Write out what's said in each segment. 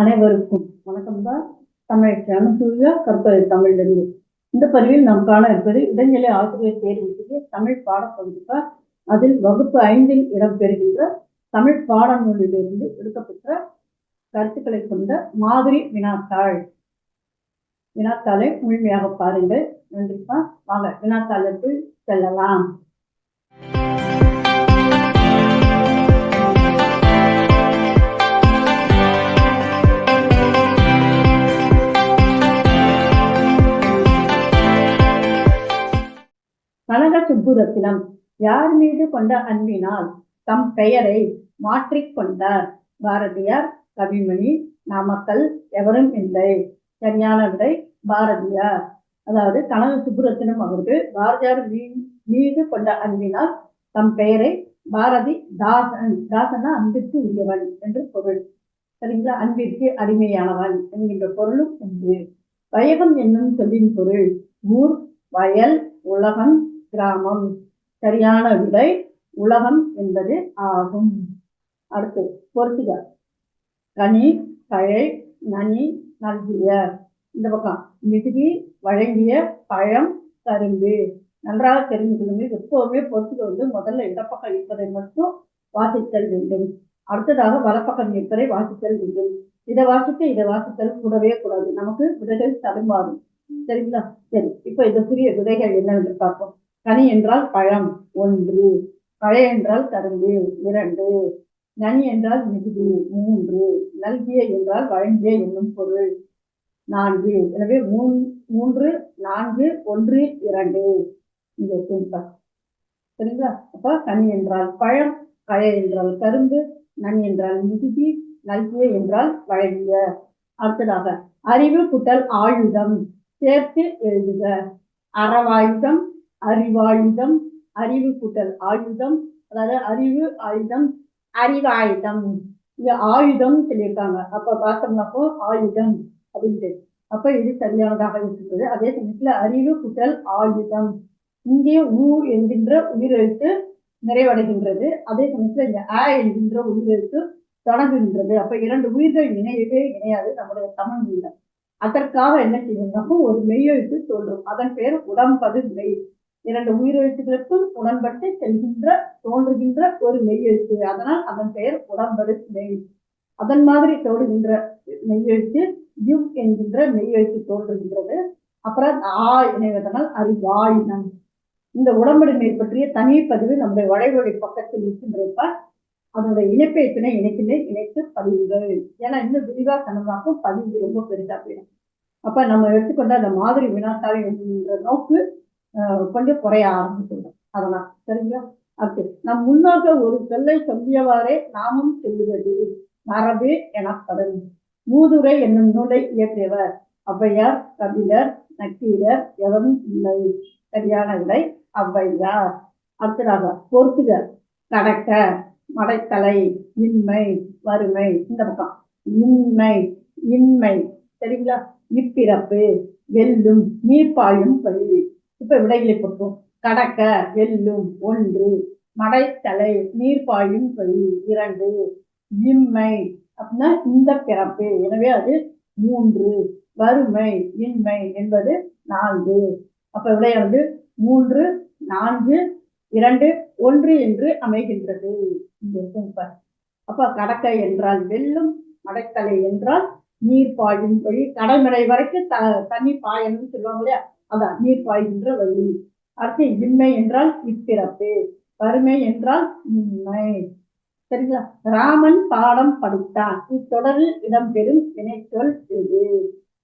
அனைவருக்கும் வணக்கம் தான். தமிழ் அனுசூயா கற்பது தமிழிலிருந்து. இந்த பதிவில் நாம் காண இருப்பது இடைநிலை ஆசிரியர் தேர்வுக்கு தமிழ் பாடப்பகுதிப்பார் அதில் வகுப்பு ஐந்தில் இடம்பெறுகின்ற தமிழ் பாடநூலிலிருந்து எடுக்கப்பட்ட கருத்துக்களை கொண்ட மாதிரி வினாத்தாள். வினாத்தாளை முழுமையாக பாருங்கள். நன்றிப்பா வாங்க வினாத்தாளுக்குள் செல்லலாம். கனக சுப்புரத்தினம் யார் மீது கொண்ட அன்பினால் தம் பெயரை மாற்றிக்கொண்டார் பாரதியார் கவிமணி நாமக்கல் எவரும் இல்லை. சரியான விடை பாரதியார். அதாவது கனக சுப்புரத்தினம் அவர்கள் பாரதியார் மீது கொண்ட அன்பினால் தம் பெயரை பாரதி தாசன் தாசனா அன்பிற்கு உரியவன் என்று பொருள். சரிங்களா? அன்பிற்கு அடிமையானவன் என்கின்ற பொருளும் உண்டு. வயகம் என்னும் சொல்லின் பொருள் ஊர் வயல் உலகம் கிராமம். சரியான விடை உலகம் என்பது ஆகும். அடுத்து பொறுத்துக கனி கழை நனி நல்கிய. இந்த பக்கம் மிகுதி வழங்கிய பழம் கரும்பு. நன்றாக தெரிந்து கொள்ளுங்கள். எப்போதுமே வந்து முதல்ல இடப்பக்கம் இருப்பதை மட்டும் வாசித்தல் வேண்டும். அடுத்ததாக வலப்பக்கம் இருப்பதை வாசித்தல் வேண்டும். இதை வாசிக்க இதை வாசித்தல் கூடவே கூடாது. நமக்கு விடைகள் தடுமாறும். சரிங்களா? சரி இப்போ இதற்குரிய விடைகள் என்னவென்று பார்ப்போம். கனி என்றால் பழம் ஒன்று பழை என்றால் கரும்பு இரண்டு நனி என்றால் மிகுதி மூன்று நல்கிய என்றால் வழங்கிய என்னும் பொருள் நான்கு. எனவே மூன் மூன்று நான்கு ஒன்று இரண்டு. இந்த சிம்பிள். சரிங்களா? அப்போ கனி என்றால் பழம் பழைய என்றால் கரும்பு நனி என்றால் மிகுதி நல்கிய என்றால் வழங்கிய. அடுத்ததாக அறிவு குட்டல் ஆயுதம் சேர்த்து எழுதுக. அறவாயுதம் அறிவாயுதம் அறிவு கூட்டல் ஆயுதம் அதாவது அறிவு ஆயுதம் அறிவாயுதம். இது ஆயுதம் சொல்லியிருக்காங்க. அப்ப பார்த்தோம்னாக்கோ ஆயுதம் அப்படின்ட்டு. அப்ப இது சரியானதாக இருக்கிறது அதே சமயத்துல அறிவு கூட்டல் ஆயுதம். இங்கே ஊ என்கின்ற உயிரெழுத்து நிறைவடைகின்றது. அதே சமயத்துல இந்த ஆ என்கின்ற உயிரெழுத்து தொடங்குகின்றது. அப்ப இரண்டு உயிர்கள் இணையவே இணையாது நம்முடைய தமிழ் மொழியில. அதற்காக என்ன செய்யணும்னாக்கோ ஒரு மெய்யெழுத்து தோன்றும். அதன் பெயர் உடம்பது மெய். இரண்டு உயிரெழுத்துக்களுக்கும் உடன்பட்டு செல்கின்ற தோன்றுகின்ற ஒரு மெய்யெழுத்து. அதனால் அதன் பெயர் உடன்படு மெய். அதன் மாதிரி தோடுகின்ற மெய்யெழுத்து யுக் என்கின்ற மெய்யெழுத்து தோன்றுகின்றது. அப்புறம் ஆ இணைவதனால் அறிவாயுதம். இந்த உடம்படு மெய் பற்றிய தனி பதிவு நம்முடைய வளைவழி பக்கத்தில் இருக்கின்றப்ப அதனுடைய இணைப்பை துணை இணைக்கின்றேன் இணைத்து பதிவுகள். ஏன்னா இன்னும் விரிவா கனமாக்கும் பதிவு ரொம்ப பெருசா போயிடும். அப்ப நம்ம எடுத்துக்கொண்ட அந்த மாதிரி வினாத்தாளி என்கின்ற நோக்கு கொஞ்சம் குறைய ஆரம்பிச்சிடும் அதனால் சரிங்களா? அது நம் முன்னாக ஒரு செல்லை சொல்லியவாறே நாமும் செல்லுவது மரபு எனப்படும். மூதுரை என்னும் நூலை இயற்றியவர். ஔவையார் கபிலர் நக்கீரர் எவரும் இல்லை. சரியான விடை ஔவையார். அடுத்ததாக பொறுத்துக கடக்க மடைத்தலை இன்மை வறுமை. இந்த பக்கம். இன்மை இன்மை. சரிங்களா? இப்பிறப்பு வெல்லும் நீர்ப்பாயும் பள்ளி இப்ப விடைகளை பொறுப்போம் கடக்க வெல்லும் ஒன்று மடைத்தலை நீர்ப்பாயும் வழி இரண்டு இம்மை அப்படின்னா இந்த பிறப்பு. எனவே அது மூன்று வறுமை இன்மை என்பது நான்கு. அப்ப விடைய வந்து மூன்று நான்கு இரண்டு ஒன்று என்று அமைகின்றது. இங்க அப்ப கடக்க என்றால் வெல்லும் மடைத்தலை என்றால் நீர் பாயும் வழி கடைமடை வரைக்கும் த தண்ணி பாயணும்னு சொல்லுவாங்க இல்லையா? அதான் நீர் பாய்கின்ற வழி அடுத்து இன்மை என்றால் இப்பிறப்பு வறுமை என்றால் இன்மை. சரிங்களா? ராமன் பாடம் படித்தான் இத்தொடரில் இடம்பெறும் வினைச்சொல் எது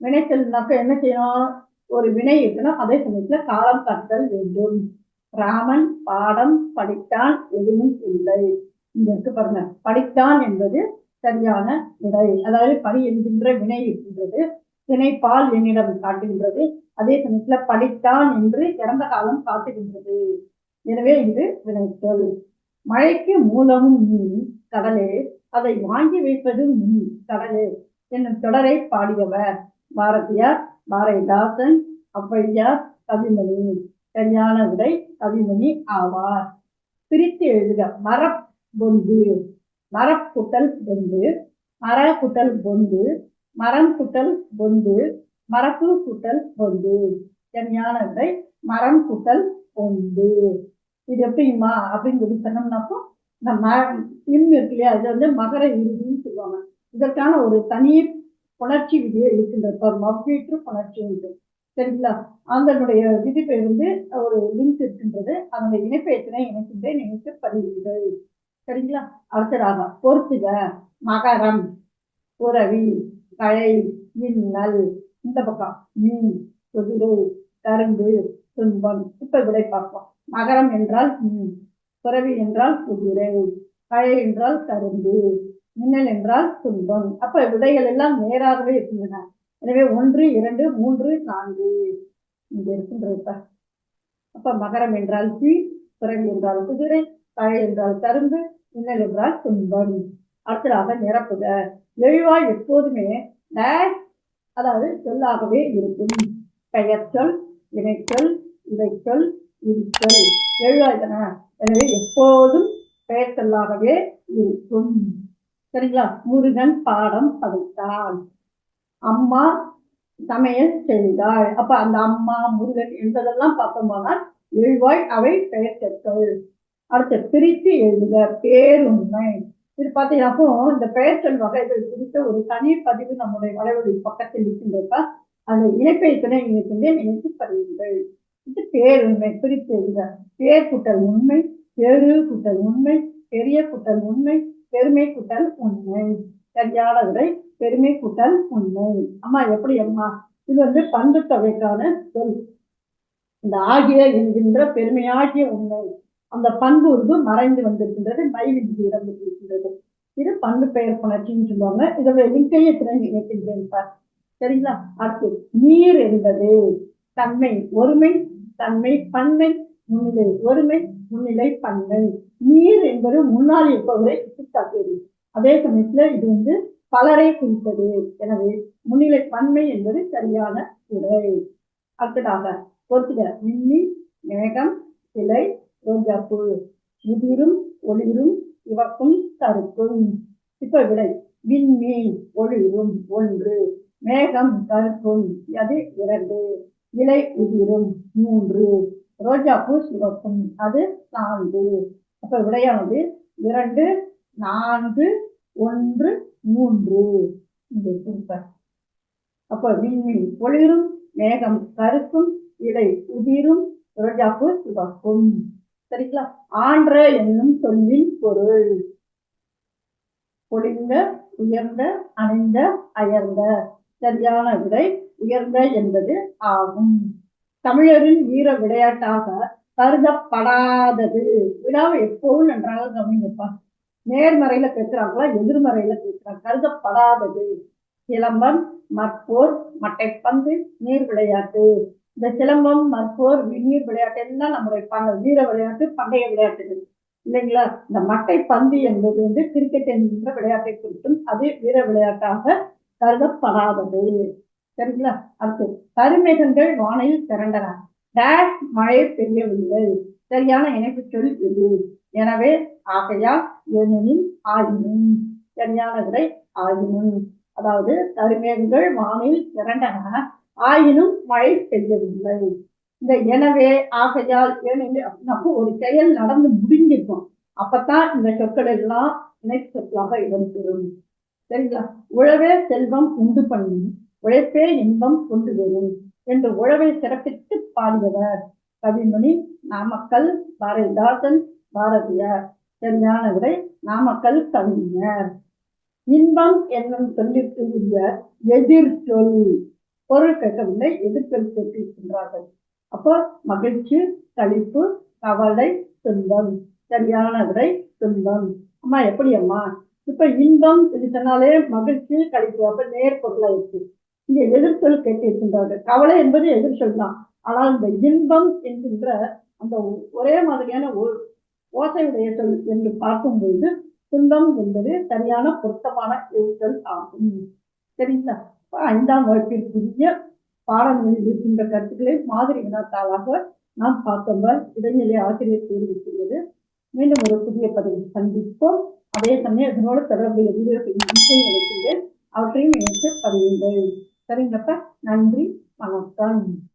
வினைச்சொல்னாக்க என்ன செய்யணும்? ஒரு வினை இருக்கணும் அதே சமயத்துல காலம் கட்டல் வேண்டும். ராமன் பாடம் படித்தான் எதுவும் இல்லை. இங்க இருக்கு பாருங்க. படித்தான் என்பது சரியான விடை. அதாவது படி என்கின்ற வினை இருக்கின்றது. திணைப்பால் என்னிடம் காட்டுகின்றது. அதே சமயத்துல படித்தான் என்று இறந்த காலம் காட்டுகின்றது. எனவே இது வினைச்சொல். மழைக்கு மூலமும் நீ கடலே அதை வாங்கி வைப்பதும் நீ கடலே என்னும் தொடரை பாடியவர் பாரதியார் பாரதிதாசன் ஔவையார் கவிமணி சரியான விடை கவிமணி ஆவார். பிரித்து எழுதுக மரப் பொந்து மரப்புட்டல் பொந்து மர பொந்து மரம் குட்டல் ஒன்று மரப்பு குட்டல் ஒன்று சரியான விடை மரம் குட்டல் ஒன்று இது எப்படிமா அப்படின்னு சொல்லி சொன்னோம்னாப்போ இந்த ம இம் இருக்கு இல்லையா? அது வந்து மகர இறுதின்னு சொல்லுவாங்க. இதற்கான ஒரு தனி புணர்ச்சி விதியே இருக்கின்றது. இப்போ மவ்வீற்று புணர்ச்சி உண்டு. சரிங்களா? அதனுடைய விதிப்பை வந்து ஒரு லிங்க் இருக்கின்றது. அதனுடைய இணைப்பை எத்தனை இணைக்கின்றேன்? நினைத்து பதிவுகள் சரிங்களா? அடுத்ததாக பொறுத்துக மகரம் உறவி. கழை இன்னல் இந்த பக்கம் மீன் குதிரை கரும்பு துன்பம். இப்ப விடை பார்ப்போம். மகரம் என்றால் மீன் துறவி என்றால் குதிரை கழை என்றால் கரும்பு மின்னல் என்றால் துன்பம். அப்ப விடைகள் எல்லாம் நேராகவே இருக்கின்றன. எனவே ஒன்று இரண்டு மூன்று நான்கு. இங்க இருக்கின்றது அப்ப மகரம் என்றால் தீ துறவி என்றால் குதிரை கழை என்றால் கரும்பு மின்னல் என்றால் துன்பம். அடுத்ததாக நிரப்புக. எழுவாய் எப்போதுமே டேஷ் அதாவது சொல்லாகவே இருக்கும். பெயர்ச்சொல் இணைச்சொல் இறைச்சொல் இருச்சொல் எழுவாய் தானே? எனவே எப்போதும் பெயர்ச்சொல்லாகவே இருக்கும். சரிங்களா? முருகன் பாடம் படித்தான். அம்மா சமையல் செய்தாள். அப்ப அந்த அம்மா முருகன் என்பதெல்லாம் பார்த்தோமானால் எழுவாய் அவை பெயர் சொற்கள். அடுத்து பிரித்து எழுதுக. பேருண்மை. இது பார்த்தீங்கன்னாப்போ இந்த பெயர் வகைகள் குறித்த ஒரு தனி பதிவு நம்முடைய வலைவழி பக்கத்தில் இருக்கின்றப்ப அந்த இணைப்பை துணை இணைக்கின்றேன் இணைத்து பதிவுகள் இது பேருண்மை பிரித்து பேர் குட்டல் உண்மை பெரு குட்டல் உண்மை பெரிய குட்டல் உண்மை பெருமை குட்டல் உண்மை. சரியான விடை பெருமை கூட்டல் உண்மை. அம்மா எப்படி அம்மா? இது வந்து பண்பு தொகைக்கான சொல். இந்த ஆகிய என்கின்ற பெருமையாகிய உண்மை. அந்த பண்பு உருவு மறைந்து வந்திருக்கின்றது மைவிந்தி இடம் பண்பு பெயர் புணர்ச்சின்னு சொல்லுவாங்க. இதோட லிங்கையை திறன் இணைக்கின்றேன் சார் சரிங்களா? அடுத்து நீர் என்பது தன்மை ஒருமை தன்மை பன்மை முன்னிலை ஒருமை முன்னிலை பன்மை. நீர் என்பது முன்னால் இருப்பவரை சுட்டிக்காட்டியது. அதே சமயத்துல இது வந்து பலரை குறிப்பது எனவே முன்னிலை பன்மை என்பது சரியான விடை அடுத்ததாக பொறுத்துக. மின்னி மேகம் சிலை ரோஜாப்பூ. முதிரும் ஒளிரும் இவக்கும் கருக்கும் இப்ப விடை விண்மீன் ஒளிரும் ஒன்று மேகம் கருக்கும் அது இரண்டு இலை உதிரும் மூன்று ரோஜாப்பூ சிவக்கும் அது நான்கு. அப்ப விடையானது இரண்டு நான்கு ஒன்று மூன்று. இந்த சூப்பர் அப்ப விண்மீன் ஒளிரும் மேகம் கருக்கும் இடை உதிரும் ரோஜாப்பூ சிவக்கும் சரிங்களா? ஆன்ற என்னும் சொல்லின் பொருள். ஒளிந்த உயர்ந்த அணிந்த அயர்ந்த. சரியான விடை உயர்ந்த என்பது ஆகும். தமிழரின் வீர விளையாட்டாக கருதப்படாதது. விழாவை எப்போதும் நன்றாக கவனிப்பா நேர்மறையில கேட்கிறாங்களா எதிர்மறையில கேட்கிறாங்க கருதப்படாதது. சிலம்பம் மற்போர் மட்டைப்பந்து நீர் விளையாட்டு. இந்த சிலம்பம் மற்போர் நீர் விளையாட்டு எல்லாம் நம்முடைய ப- வீர விளையாட்டு பண்டைய விளையாட்டுகள். இல்லைங்களா? இந்த மட்டை பந்து என்பது வந்து கிரிக்கெட் என்கின்ற விளையாட்டை குறித்தும் அது வீர விளையாட்டாக கருதப்படாதது. சரிங்களா? அடுத்து கருமேகங்கள் வானில் திரண்டன. டேஷ் மழை பெய்யவில்லை. சரியான இணைப்பு சொல் இது. எனவே ஆகையால் ஏனெனில் ஆயினும். சரியான விடை ஆயினும். அதாவது கருமேகங்கள் வானில் திரண்டன. ஆயினும் மழை பெய்யவில்லை. இந்த எனவே ஆகையால் ஏனெனில் நம்ம ஒரு செயல் நடந்து முடிஞ்சிருக்கும். அப்பதான் இந்த சொற்கள் எல்லாம் இணைப்பு சொற்களாக இடம்பெறும். சரிங்களா? உழவே செல்வம் உண்டு பண்ணி உழைப்பே இன்பம் கொண்டு வரும் என்று உழவை சிறப்பித்து பாடியவர் கவிமணி நாமக்கல் பாரதிதாசன் பாரதியார். சரியான விடை நாமக்கல் கவிஞர். இன்பம் என்னும் சொல்லிற்கு உரிய எதிர்ச்சொல் பொருள் கேட்கவில்லை எதிர்ச்சொல் கேட்டிருக்கின்றார்கள். அப்போ மகிழ்ச்சி கழிப்பு கவலை துன்பம். சரியான விடை துன்பம். அம்மா எப்படி அம்மா இப்ப இன்பம் இது சொன்னாலே மகிழ்ச்சி கழிப்பு அப்ப நேர் பொருளாயிருக்கு இங்க எதிர்ச்சொல் கேட்டிருக்கின்றார்கள். கவலை என்பது எதிர்ச்சொல் தான். ஆனால் இந்த இன்பம் என்கின்ற அந்த ஒரே மாதிரியான ஒரு ஓசையுடைய சொல் என்று பார்க்கும்போது துன்பம் என்பது சரியான பொருத்தமான எழுத்தல் ஆகும். சரிங்களா? ஐந்தாம் ஐந்தாம் வகுப்பிற்குரிய பாடங்களில் இருக்கின்ற கருத்துக்களை மாதிரி வினாத்தாளாக நாம் பார்த்தோம் இடைநிலை ஆசிரியர் தெரிவித்துள்ளது. மீண்டும் ஒரு புதிய பதவி சந்திப்போம். அதே சமயம் இதனோடு தொடர்புடைய வீடியோக்களின் அவற்றையும் இணைத்து பதிவுங்கள். சரிங்கப்பா. நன்றி. வணக்கம்.